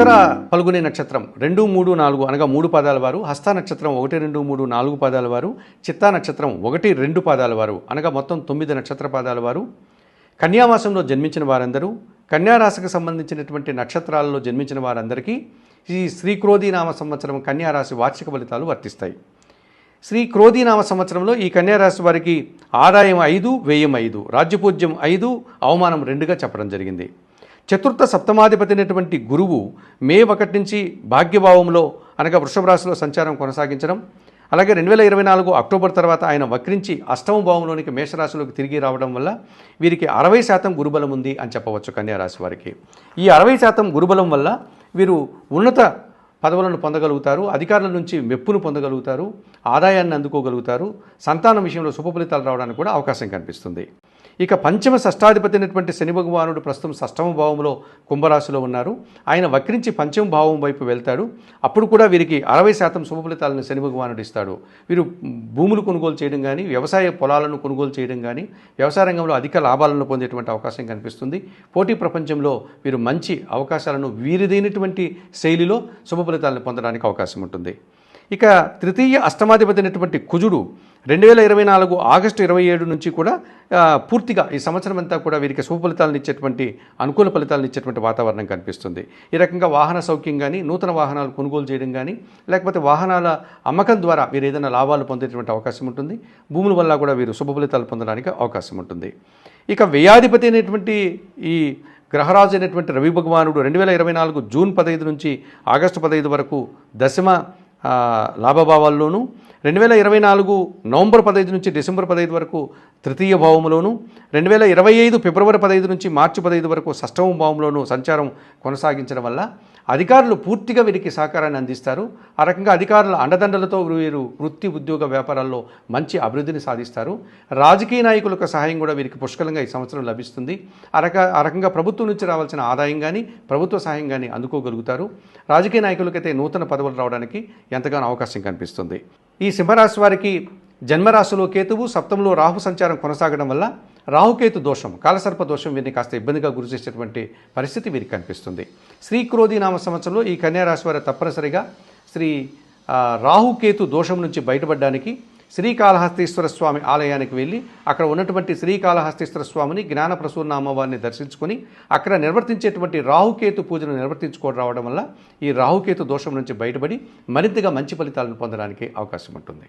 ఉత్తర పలుగునే నక్షత్రం రెండు మూడు నాలుగు అనగా మూడు పాదాల వారు హస్త నక్షత్రం ఒకటి రెండు మూడు నాలుగు పాదాల వారు చిత్తా నక్షత్రం ఒకటి రెండు పాదాల వారు అనగా మొత్తం తొమ్మిది నక్షత్ర పాదాల వారు. కన్యామాసంలో జన్మించిన వారందరూ కన్యారాశికి సంబంధించినటువంటి నక్షత్రాలలో జన్మించిన వారందరికీ ఈ శ్రీ నామ సంవత్సరం కన్యారాశి వార్షిక ఫలితాలు వర్తిస్తాయి. శ్రీ క్రోధీనామ సంవత్సరంలో ఈ కన్యారాశి వారికి ఆదాయం ఐదు వ్యయం ఐదు రాజ్యపూజ్యం ఐదు అవమానం రెండుగా చెప్పడం జరిగింది. చతుర్థ సప్తమాధిపతి అయినటువంటి గురువు మే ఒకటి నుంచి భాగ్యభావంలో అనగా వృషభ రాశిలో సంచారం కొనసాగించడం. అలాగే రెండు వేల ఇరవై నాలుగు అక్టోబర్ తర్వాత ఆయన వక్రించి అష్టమ భావంలోనికి మేషరాశిలోకి తిరిగి రావడం వల్ల వీరికి అరవై శాతం గురుబలం ఉంది అని చెప్పవచ్చు కన్యారాశి వారికి. ఈ అరవై శాతం గురుబలం వల్ల వీరు ఉన్నత పదవులను పొందగలుగుతారు అధికారుల నుంచి మెప్పును పొందగలుగుతారు ఆదాయాన్ని అందుకోగలుగుతారు సంతానం విషయంలో శుభ ఫలితాలు రావడానికి కూడా అవకాశం కనిపిస్తుంది. ఇక పంచమ షష్టాధిపతి అయినటువంటి శని భగవానుడు ప్రస్తుతం షష్టమ భావంలో కుంభరాశిలో ఉన్నారు. ఆయన వక్రించి పంచమ భావం వైపు వెళ్తాడు. అప్పుడు కూడా వీరికి అరవై శాతం శుభ ఫలితాలను శని భగవానుడు ఇస్తాడు. వీరు భూములు కొనుగోలు చేయడం కానీ వ్యవసాయ పొలాలను కొనుగోలు చేయడం కానీ వ్యవసాయ రంగంలో అధిక లాభాలను పొందేటువంటి అవకాశం కనిపిస్తుంది. పోటీ ప్రపంచంలో వీరు మంచి అవకాశాలను వీరిదైనటువంటి శైలిలో శుభ ఫలితాలను పొందడానికి అవకాశం ఉంటుంది. ఇక తృతీయ అష్టమాధిపతి అయినటువంటి కుజుడు రెండు వేల ఇరవై నాలుగు ఆగస్టు ఇరవై ఏడు నుంచి కూడా పూర్తిగా ఈ సంవత్సరం అంతా కూడా వీరికి శుభ ఫలితాలను ఇచ్చేటువంటి అనుకూల ఫలితాలను ఇచ్చేటువంటి వాతావరణం కనిపిస్తుంది. ఈ రకంగా వాహన సౌఖ్యం కానీ నూతన వాహనాలు కొనుగోలు చేయడం కానీ లేకపోతే వాహనాల అమ్మకం ద్వారా వీరు ఏదైనా లాభాలు పొందేటువంటి అవకాశం ఉంటుంది. భూముల వల్ల కూడా వీరు శుభ ఫలితాలు పొందడానికి అవకాశం ఉంటుంది. ఇక వ్యయాధిపతి అయినటువంటి ఈ గ్రహరాజు అయినటువంటి రవి భగవానుడు రెండు వేల ఇరవై నాలుగు జూన్ పదహైదు నుంచి ఆగస్టు పదహైదు వరకు దశమ లాభభావాల్లోనూ రెండు వేల ఇరవై నాలుగు నవంబర్ పదహైదు నుంచి డిసెంబర్ పదహైదు వరకు తృతీయ భావంలోను రెండు వేల ఇరవై ఐదు ఫిబ్రవరి పదహైదు నుంచి మార్చి పదహైదు వరకు షష్టమ భావంలోనూ సంచారం కొనసాగించడం వల్ల అధికారులు పూర్తిగా వీరికి సహకారాన్ని అందిస్తారు. ఆ రకంగా అధికారుల అండదండలతో వీరు వృత్తి ఉద్యోగ వ్యాపారాల్లో మంచి అభివృద్ధిని సాధిస్తారు. రాజకీయ నాయకులకు సహాయం కూడా వీరికి పుష్కలంగా ఈ సంవత్సరం లభిస్తుంది. ఆ రక ఆ రకంగా ప్రభుత్వం నుంచి రావాల్సిన ఆదాయం కానీ ప్రభుత్వ సహాయం కానీ అందుకోగలుగుతారు. రాజకీయ నాయకులకైతే నూతన పదవులు రావడానికి ఎంతగానో అవకాశం కనిపిస్తుంది. ఈ సింహరాశి వారికి జన్మరాశిలో కేతువు సప్తంలో రాహు సంచారం కొనసాగడం వల్ల రాహుకేతు దోషం కాలసర్ప దోషం వీరిని కాస్త ఇబ్బందిగా గురి చేసేటువంటి పరిస్థితి వీరికి కనిపిస్తుంది. శ్రీ క్రోధి నామ సంవత్సరంలో ఈ కన్యా రాశి వారు తప్పనిసరిగా శ్రీ రాహుకేతు దోషం నుంచి బయటపడడానికి శ్రీకాళహస్తీశ్వర స్వామి ఆలయానికి వెళ్ళి అక్కడ ఉన్నటువంటి శ్రీకాళహస్తీశ్వర స్వామిని జ్ఞాన ప్రసూర్ణ అమ్మవారిని దర్శించుకొని అక్కడ నిర్వర్తించేటువంటి రాహుకేతు పూజను నిర్వర్తించుకోవడం రావడం వల్ల ఈ రాహుకేతు దోషం నుంచి బయటపడి మరింతగా మంచి ఫలితాలను పొందడానికి అవకాశం ఉంటుంది.